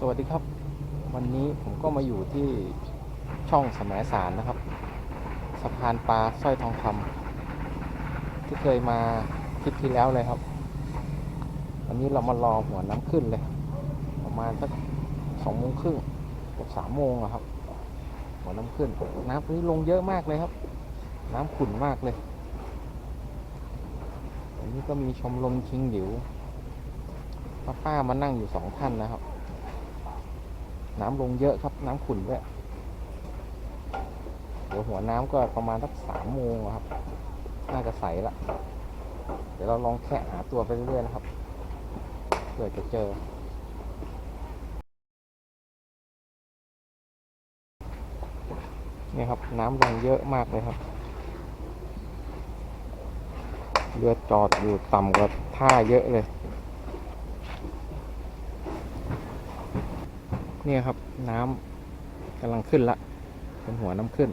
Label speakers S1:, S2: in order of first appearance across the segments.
S1: สวัสดีครับ วันนี้ผมก็มาอยู่ที่ช่องสมสารนะครับ สะพานปลาสร้อยทองคำที่เคยมาคลิปที่แล้วเลยครับ วันนี้เรามารอหัวน้ำขึ้นเลย ประมาณสักสองโมงครึ่งเกือบสามโมงอะครับ หัวน้ำขึ้นน้ำนี้ลงเยอะมากเลยครับ น้ำขุ่นมากเลยอันนี้ก็มีชมรมชิงหลิวป้าป้ามานั่งอยู่สองท่านนะครับ น้ำลงเยอะครับน้ำขุ่นด้วยเดี๋ยวหัวน้ำก็ประมาณสักสามโมงครับ น่าจะใสละ เดี๋ยวเราลองแค่หาตัวไปเรื่อยๆนะครับ เผื่อจะเจอ นี่ครับน้ำลงเยอะมากเลยครับ เรือจอดอยู่ต่ำกว่าท่าเยอะเลย เนี่ยครับน้ำกำลังขึ้นละเป็นหัวน้ำขึ้น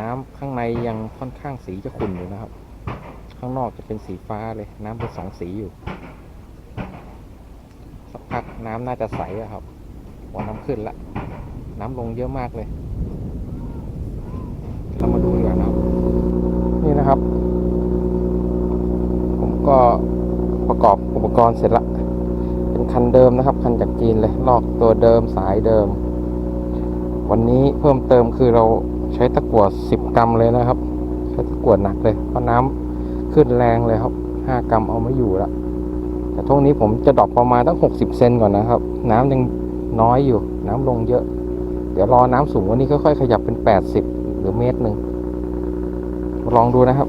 S1: น้ำข้างในยังค่อนข้างสีจะขุ่นอยู่นะครับ ข้างนอกจะเป็นสีฟ้าเลย น้ำเป็นสองสีอยู่สักพักน้ำน่าจะใสอะครับ หัวน้ำขึ้นละน้ำลงเยอะมากเลย เรามาดูดีกว่านะครับ นี่นะครับ ผมก็ประกอบอุปกรณ์เสร็จละเป็น คันเดิมนะครับ คันจากจีนเลย ลอกตัวเดิมสายเดิม วันนี้เพิ่มเติมคือเราใช้ตะกั่ว10 กรัมเลยนะครับ ใช้ตะกั่วหนักเลยเพราะน้ำขึ้นแรงเลยครับ 5 กรัมเอาไม่อยู่ละแต่ช่วงนี้ผมจะดรอปประมาณตั้ง 60 เซนก่อนนะครับ น้ำยังน้อยอยู่ น้ำลงเยอะ เดี๋ยวรอน้ำสูงกวันนี้ค่อยๆขยับเป็น 80 หรือเมตรหนึ่งลองดูนะครับ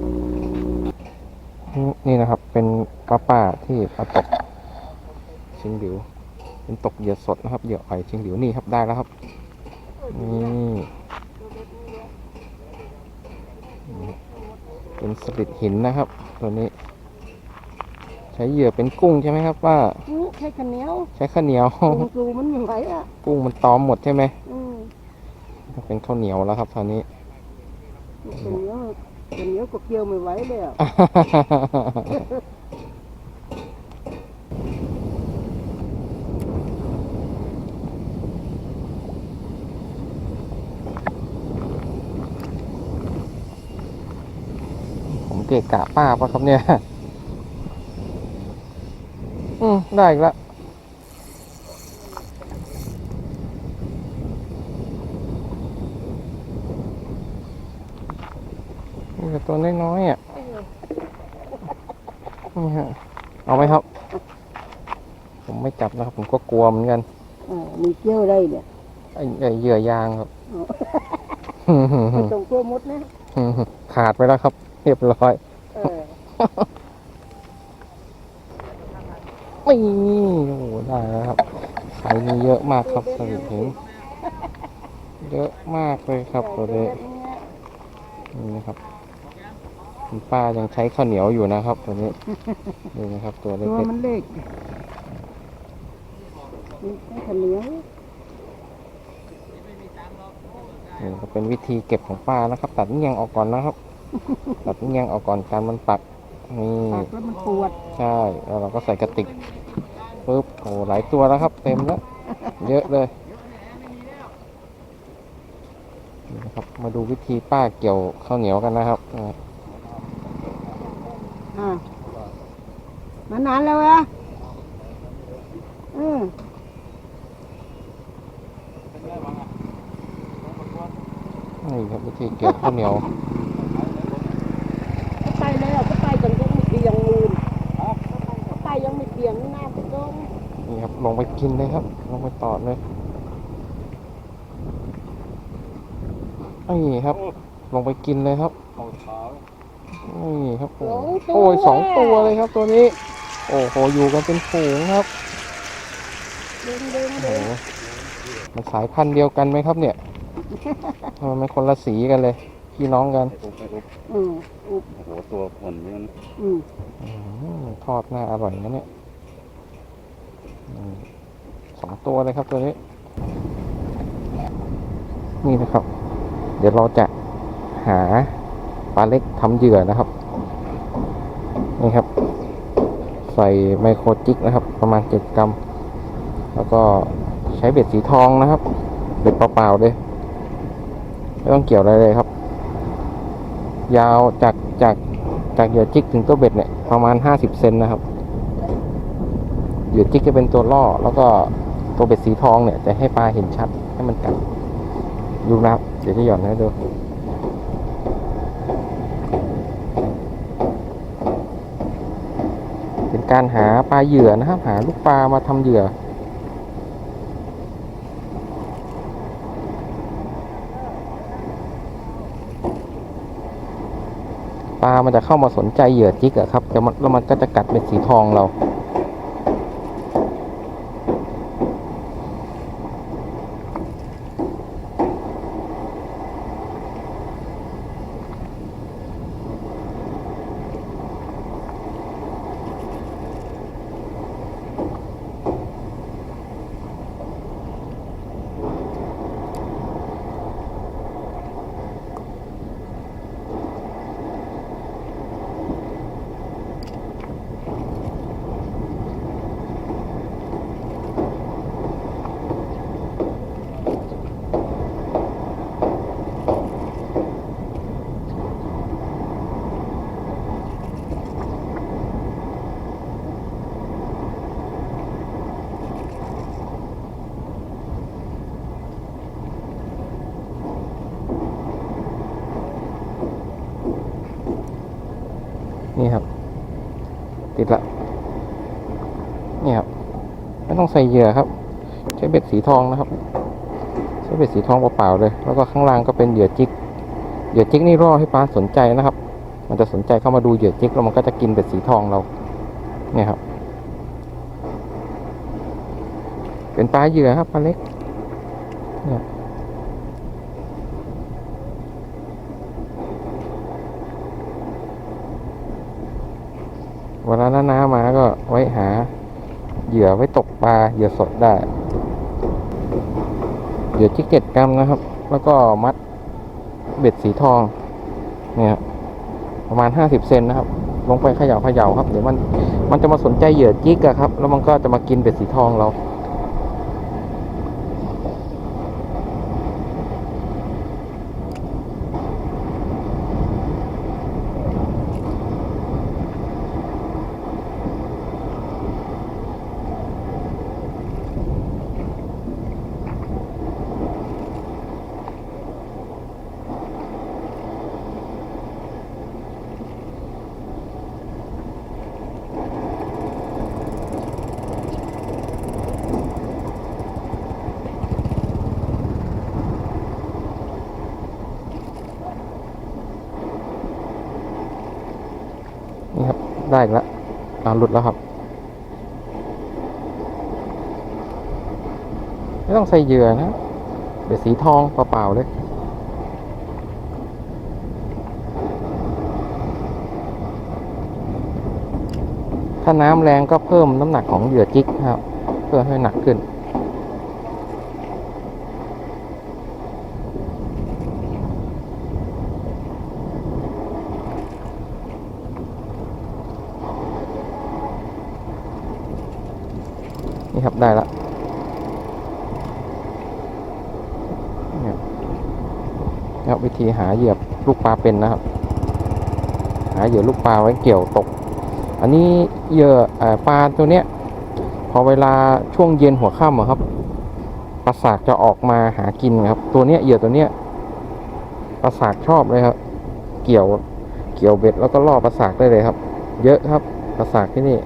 S1: นี่นะครับเป็นป้าป้าที่มาตก ชิงหลิว เป็นตกเหยื่อสดนะครับเหยื่ออ่อยชิงหลิวนี่ครับได้แล้วครับนี่นี่เป็นสลิดหินนะครับ ตัวนี้ ใช้เหยื่อเป็นกุ้งใช่ไหมครับว่า
S2: นี่แค่ข้าวเหนียว
S1: ใช้ข้าวเหนียว
S2: ปรุงปรูมันไม่ไหวอะ
S1: กุ้งมันตอมหมดใช่ไหม
S2: อืม
S1: เป็นข้าวเหนียวแล้วครับตอนนี้
S2: ข้าวเหนียวข้าวเหนียวก็เกี่ยวไม่ไหวเลยอะ
S1: กะกะป้าปะครับเนี่ย อืม ได้อีกแล้วนี่แต่ตัวน้อยๆอะนี่ฮะ เอาไหมครับ ผมไม่จับนะครับ ผมก็กลัวเหมือนกัน
S2: อ่ามีเกี่ยวได้เนี่ย
S1: ไอ้ไอ้เหยื่อยางครับ
S2: ไม่ต้องกลัวมดนะ
S1: ขาดไปแล้วครับ เรียบร้อย
S2: เออ
S1: ไม่โอ้โหได้แล้วครับไซส์นี้เยอะมากครับสลิดหินเยอะมากเลยครับตัวนี้นี่นะครับคุณป้ายังใช้ข้าวเหนียวอยู่นะครับตัวนี้นี่นะครับตัวเล็
S2: ตัว
S1: ก
S2: มันเล็กนี่แค่ข้าวเหนียว
S1: ๆนี่ก็เป็นวิธีเก็บของป้านะครับ ตัดเงี้ยงออกก่อนนะครับ ตัดเงี้ยงออกก่อนการมันปักนี่
S2: ปากแล้วมันปวด
S1: ใช่แล้วเราก็ใส่กระติกปุ๊บโอ้หลายตัวแล้วครับ เต็มแล้ว เยอะเลยนี่นะครับมาดูวิธีป้าเกี่ยวข้าวเหนียวกันนะครับอ่า
S2: อ่ามานานแล้ววะเออ
S1: นี่ครับวิธีเกี่ยวข้าวเหนียว
S2: ก็ไปแล้วก็ไปจนยังไม่เปียงมูลก็ไปยังไม่เปียงหน้าไปตรง
S1: นี่ครับลงไปกินเลยครับ ลงไปตอดเลยนี่ครับ ลงไปกินเลยครับนี่ครับโอ้โหโอ้ยสองตัวเลยครับตัวนี้ โอ้โหอยู่กันเป็นฝูงครับ
S2: เดินเดิน
S1: โอ้
S2: เดิน
S1: โหมันสายพันธุ์เดียวกันไหมครับ เนี่ยทำไมมันคนละสีกันเลย พี่น้องกัน
S2: อืมอุบ
S3: โอ้โหตัวอ่อนนี่มัน
S2: อืม
S1: อืมทอดน่าอร่อยนะเนี่ยอืม สองตัวเลยครับตัวนี้ นี่นะครับ เดี๋ยวเราจะหาปลาเล็กทำเหยื่อนะครับ นี่ครับ ใส่ไมโครจิกนะครับ ประมาณเจ็ดกรัม แล้วก็ใช้เบ็ดสีทองนะครับ เบ็ดเปล่าๆเลย ไม่ต้องเกี่ยวอะไรเลยครับ ยาวจากจากจากเหยื่อจิกถึงตัวเบ็ดเนี่ยประมาณห้าสิบเซนนะครับ เหยื่อจิกจะเป็นตัวล่อ แล้วก็ตัวเบ็ดสีทองเนี่ยจะให้ปลาเห็นชัดให้มันกัดดูนะครับ เดี๋ยวจะหย่อนให้ดูเป็นการหาปลาเหยื่อนะครับ หาลูกปลามาทำเหยื่อปลามันจะเข้ามาสนใจเหยื่อจิกอะครับแต่มันแล้วมันก็จะกัดเป็นสีทองเรา นี่ครับ ติดละนี่ครับไม่ต้องใส่เหยื่อครับ ใช้เบ็ดสีทองนะครับ ใช้เบ็ดสีทองเปล่าๆเลย แล้วก็ข้างล่างก็เป็นเหยื่อจิกเหยื่อจิกนี่รอให้ปลาสนใจนะครับ มันจะสนใจเข้ามาดูเหยื่อจิกแล้วมันก็จะกินเบ็ดสีทองเราเนี่ยครับ เป็นปลาเหยื่อครับปลาเล็กเนี่ย เวลาหน้าน้ามาก็ไว้หา เหยื่อไว้ตกปลาเหยื่อสดได้ เหยื่อจิกเจ็ดกรัมนะครับ แล้วก็มัดเบ็ดสีทอง เนี่ยประมาณห้าสิบเซนนะครับ ลงไปเขย่าเขย่าครับ เดี๋ยวมันมันจะมาสนใจเหยื่อจิกอะครับ แล้วมันก็จะมากินเบ็ดสีทองเรา นี่ครับ ได้อีกแล้วอ่าหลุดแล้วครับ ไม่ต้องใส่เหยื่อนะ เดี๋ยวสีทองเปล่าๆเลยถ้าน้ำแรงก็เพิ่มน้ำหนักของเหยื่อจิกครับ เพื่อให้หนักขึ้น นี่ครับได้ละเนี่ยนะครับวิธีหาเหยื่อลูกปลาเป็นนะครับ หาเหยื่อลูกปลาไว้เกี่ยวตก อันนี้เหยื่อปลาตัวเนี้ย พอเวลาช่วงเย็นหัวค่ำครับปลาสากจะออกมาหากินครับ ตัวเนี้ยเหยื่อตัวเนี้ยปลาสากชอบเลยครับ เกี่ยวเกี่ยวเบ็ดแล้วก็ล่อปลาสากได้เลยครับ เยอะครับปลาสากที่นี่